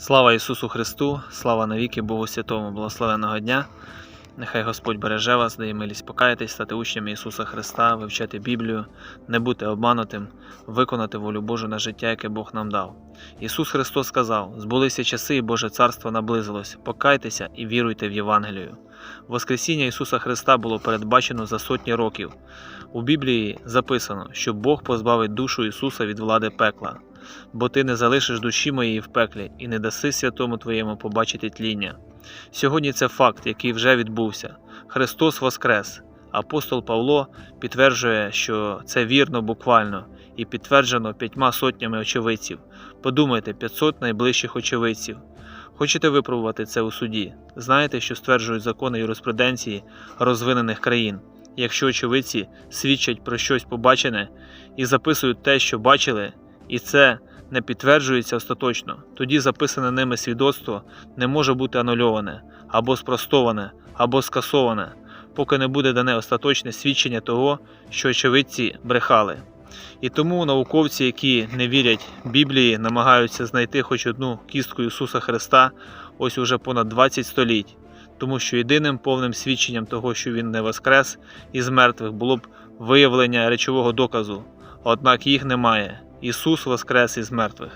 Слава Ісусу Христу, слава навіки Богу Святому, благословенного дня. Нехай Господь береже вас, дає милість покаятись, стати учнями Ісуса Христа, вивчати Біблію, не бути обманутим, виконати волю Божу на життя, яке Бог нам дав. Ісус Христос сказав: Збулися часи, і Боже Царство наблизилось. Покайтеся і віруйте в Євангелію. Воскресіння Ісуса Христа було передбачено за сотні років. У Біблії записано, що Бог позбавить душу Ісуса від влади пекла бо ти не залишиш душі моєї в пеклі і не даси святому твоєму побачити тління. Сьогодні це факт, який вже відбувся. Христос Воскрес. Апостол Павло підтверджує, що це вірно буквально і підтверджено п'ятьма сотнями очевидців. Подумайте, 500 найближчих очевидців. Хочете випробувати це у суді? Знаєте, що стверджують закони юриспруденції розвинених країн. Якщо очевидці свідчать про щось побачене і записують те, що бачили, і це не підтверджується остаточно, тоді записане ними свідоцтво не може бути анульоване або спростоване, або скасоване, поки не буде дане остаточне свідчення того, що очевидці брехали. І тому науковці, які не вірять Біблії, намагаються знайти хоч одну кістку Ісуса Христа ось уже понад 20 століть, тому що єдиним повним свідченням того, що Він не воскрес із мертвих, було б виявлення речового доказу, однак їх немає. Ісус воскрес із мертвих.